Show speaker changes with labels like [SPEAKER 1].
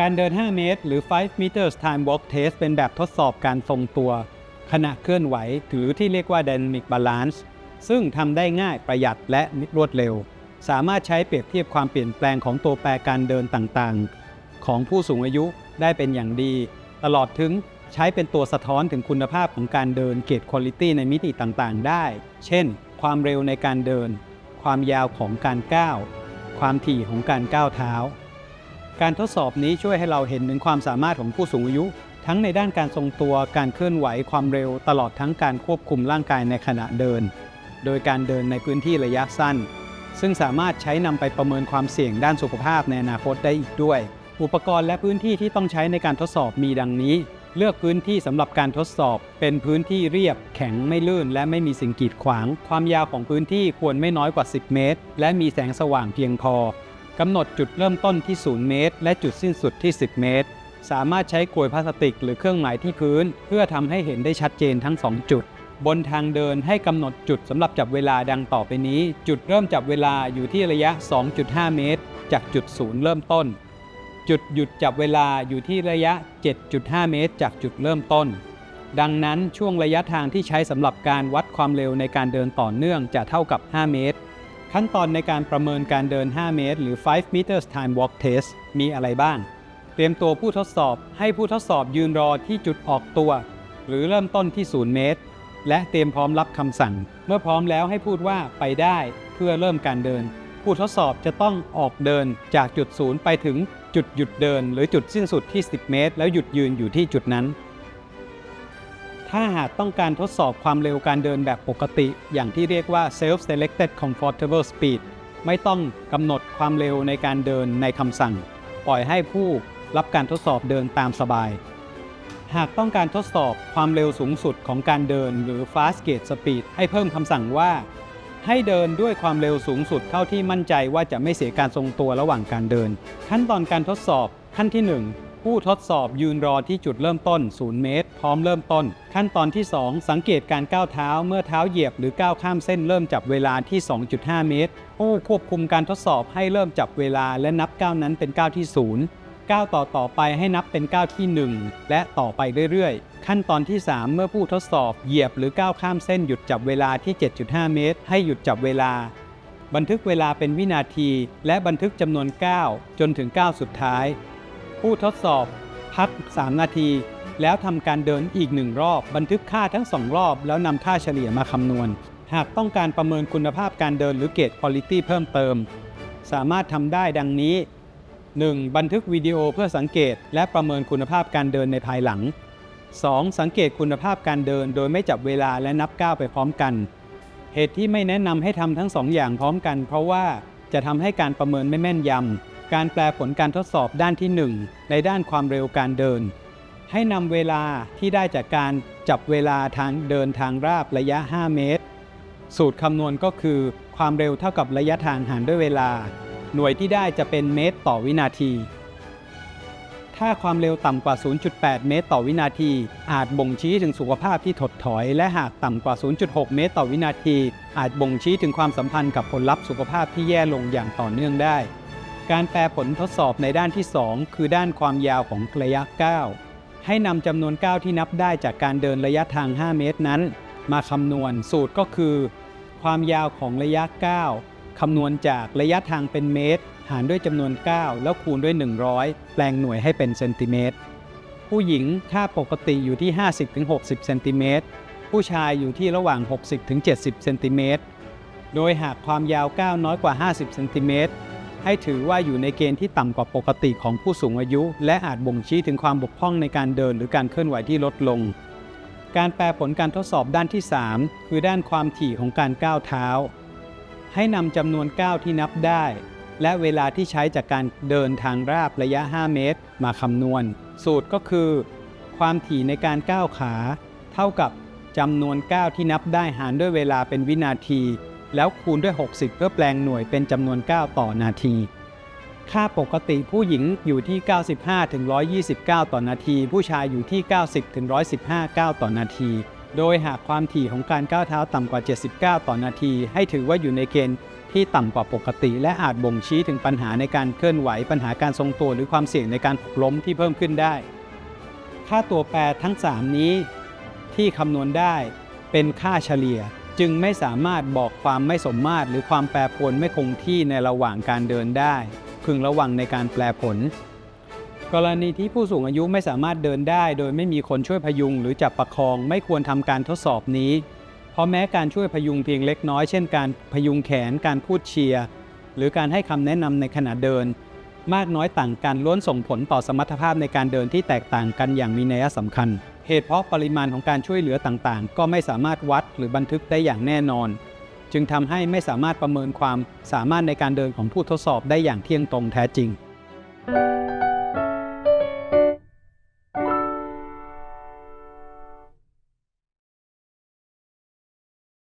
[SPEAKER 1] การเดิน 5 เมตร หรือ 5 meters time walk test เป็นแบบทดสอบการทรงตัว ขณะเคลื่อนไหวหรือที่เรียกว่า dynamic balance ซึ่งทำได้ง่ายประหยัดและรวดเร็ว สามารถใช้เปรียบเทียบความเปลี่ยนแปลงของตัวแปรการเดินต่างๆ ของผู้สูงอายุได้เป็นอย่างดี ตลอดถึงใช้เป็นตัวสะท้อนถึงคุณภาพของการเดินเกรดคุณลิตี้ในมิติต่างๆ ได้ เช่น ความเร็วในการเดิน ความยาวของการก้าว ความถี่ของการก้าวเท้า การทดสอบนี้ช่วยให้เราเห็นถึงความสามารถของผู้สูงอายุ ทั้งในด้านการทรงตัวการเคลื่อนไหวความเร็วตลอดทั้งการควบคุมร่างกายในขณะเดิน โดยการเดินในพื้นที่ระยะสั้น ซึ่งสามารถใช้นำไปประเมินความเสี่ยงด้านสุขภาพในอนาคตได้อีกด้วย อุปกรณ์และพื้นที่ที่ต้องใช้ในการทดสอบมีดังนี้ เลือกพื้นที่สำหรับการทดสอบ เป็นพื้นที่เรียบ แข็งไม่ลื่น และไม่มีสิ่งกีดขวาง ความยาวของพื้นที่ควรไม่น้อยกว่า 10 เมตร และมีแสงสว่างเพียงพอ กำหนดจุดเริ่มต้นที่ 0 เมตร และจุดสิ้นสุดที่ 10 เมตร สามารถใช้กลวยพลาสติก หรือเครื่องหมายที่พื้น เพื่อทำให้เห็นได้ชัดเจนทั้ง 2 จุด บนทางเดินให้กำหนดจุดสำหรับจับเวลาดังต่อไปนี้ จุดเริ่มจับเวลาอยู่ที่ระยะ 2.5 เมตร จากจุดศูนย์เริ่มต้น จุดหยุดจับเวลาอยู่ที่ระยะ 7.5 เมตร จากจุดเริ่มต้น ดังนั้นช่วงระยะทางที่ใช้สำหรับการวัดความเร็วในการเดินต่อเนื่องจะเท่ากับ 5 เมตร ขั้นตอนในการประเมินการเดิน 5 เมตร หรือ 5 meters time walk test มีอะไรบ้าง เตรียมตัวผู้ทดสอบให้ผู้ทดสอบยืนรอที่จุดออกตัว หรือเริ่มต้นที่ 0 เมตร และเตรียมพร้อมรับคำสั่ง เมื่อพร้อมแล้วให้พูดว่าไปได้เพื่อเริ่มการเดิน ผู้ทดสอบจะต้องออกเดินจากจุดศูนย์ไปถึงจุดหยุดเดิน หรือจุดสิ้นสุดที่ 10 เมตร แล้วหยุดยืนอยู่ที่จุดนั้น ถ้าหากต้องการทดสอบความเร็วการเดินแบบปกติ อย่างที่เรียกว่า self selected comfortable speed ไม่ต้องกำหนดความเร็วในการเดินในคำสั่ง ปล่อยให้ผู้รับการทดสอบเดินตามสบาย หากต้องการทดสอบความเร็วสูงสุดของการเดินหรือ fast gate speed ให้เพิ่มคำสั่งว่า ให้เดินด้วยความเร็วสูงสุดเท่าที่มั่นใจว่าจะไม่เสียการทรงตัวระหว่างการเดิน ขั้นตอนการทดสอบขั้นที่ 1 ผู้ทดสอบยืนรอที่จุดเริ่มต้น 0 เมตร พร้อมเริ่มต้น ขั้นตอนที่ 2 สังเกตการก้าวเท้าเมื่อเท้าเหยียบหรือก้าวข้ามเส้นเริ่มจับเวลาที่ 2.5 เมตร ผู้ควบคุมการทดสอบให้เริ่มจับเวลาและนับก้าวนั้นเป็นก้าวที่ 0ก้าวต่อต่อไปให้นับเป็นก้าวที่ 1 และต่อไปเรื่อยๆ ขั้นตอนที่ 3 เมื่อผู้ทดสอบเหยียบหรือก้าวข้ามเส้นหยุดจับเวลาที่ 7.5 เมตร ให้หยุดจับเวลา บันทึกเวลาเป็นวินาที และบันทึกจำนวนก้าวจนถึงก้าวสุดท้าย ผู้ทดสอบ พัก 3 นาที แล้วทำการเดินอีกหนึ่งรอบ บันทึกค่าทั้ง 2 รอบ แล้วนำค่าเฉลี่ยมาคำนวณ หากต้องการประเมินคุณภาพการเดินหรือเกรดคุณลิตี้เพิ่มเติม สามารถทำได้ดังนี้ 1. บันทึกวิดีโอเพื่อสังเกต และประเมินคุณภาพการเดินในภายหลัง 2. สังเกตคุณภาพการเดิน โดยไม่จับเวลาและนับก้าวไปพร้อมกัน เหตุที่ไม่แนะนำให้ทำทั้งสองอย่างพร้อมกัน เพราะว่าจะทำให้การประเมินไม่แม่นยำ การแปลผลการทดสอบด้านที่ 1 ในด้านความเร็วการเดิน ให้นำเวลาที่ได้จากการจับเวลาทางเดินทางราบระยะ 5 เมตร สูตรคำนวณก็คือ ความเร็วเท่ากับระยะทางหารด้วยเวลา หน่วยที่ได้จะเป็นเมตรต่อวินาที ถ้าความเร็วต่ำกว่า 0.8 เมตรต่อวินาที อาจบ่งชี้ถึงสุขภาพที่ถดถอย และหากต่ำกว่า 0.6 เมตรต่อวินาที อาจบ่งชี้ถึงความสัมพันธ์กับผลลัพธ์สุขภาพที่แย่ลงอย่างต่อเนื่องได้ การแปลผลทดสอบในด้านที่ 2 คือด้านความยาวของระยะก้าให้นำจำนวนก้าวที่นับได้จากการเดินระยะทาง 5 เมตรนั้น มาคำนวณสูตรก็คือ ความยาวของระยะก้าคำนวณจากระยะทางเป็นเมตร หารด้วยจำนวนก้าแล้วคูณด้วย 100 แปลงหน่วยให้เป็นเซนติเมตร ผู้หญิงค่าปกติอยู่ที่ 50-60 เซนติเมตร ผู้ชายอยู่ที่ระหว่าง 60-70 เซนติเมตร โดยหากความยาวก้าน้อยกว่า 50 เซนติเมตร ให้ถือว่าอยู่ในเกณฑ์ที่ต่ำกว่าปกติของผู้สูงอายุ และอาจบ่งชี้ถึงความบกพร่องในการเดินหรือการเคลื่อนไหวที่ลดลง การแปลผลการทดสอบด้านที่ 3 คือด้านความถี่ของการก้าวเท้า ให้นำจำนวนก้าวที่นับได้ และเวลาที่ใช้จากการเดินทางราบระยะ 5 เมตร มาคำนวณ สูตรก็คือ ความถี่ในการก้าวขา เท่ากับจำนวนก้าวที่นับได้หารด้วยเวลาเป็นวินาที แล้วคูณด้วย 60 เพื่อแปลงหน่วยเป็นจำนวนก้าวต่อนาที ค่าปกติผู้หญิงอยู่ที่ 95ถึง129 ต่อนาที ผู้ชายอยู่ที่ 90ถึง115ก้าวต่อนาที โดยหากความถี่ของการก้าวเท้าต่ำกว่า 79 ต่อนาที ให้ถือว่าอยู่ในเกณฑ์ทที่ต่ำกว่าปกติ และอาจบ่งชี้ถึงปัญหาในการเคลื่อนไหว ปัญหาการทรงตัวหรือความเสี่ยงในการหกล้มที่เพิ่มขึ้นได้ ค่าตัวแปรทั้ง 3 นี้ที่คำนวณได้เป็นค่าเฉลี่ย จึงไม่สามารถบอกความไม่สมมาตร หรือความแปรปรวนไม่คงที่ในระหว่างการเดินได้ พึงระวังในการแปลผล กรณีที่ผู้สูงอายุไม่สามารถเดินได้ โดยไม่มีคนช่วยพยุงหรือจับประคองไม่ควรทำการทดสอบนี้ เพราะแม้การช่วยพยุงเพียงเล็กน้อย เช่น การพยุงแขนการพูดเชียร์หรือการให้คำแนะนำในขณะเดิน มากน้อยต่างกันล้วนส่งผลต่อสมรรถภาพในการเดินที่แตกต่างกันอย่างมีนัยสำคัญ เหตุเพราะปริมาณของการช่วยเหลือต่างๆ ก็ไม่สามารถวัดหรือบันทึกได้อย่างแน่นอน จึงทำให้ไม่สามารถประเมินความสามารถในการเดินของผู้ทดสอบได้อย่างเที่ยงตรงแท้จริง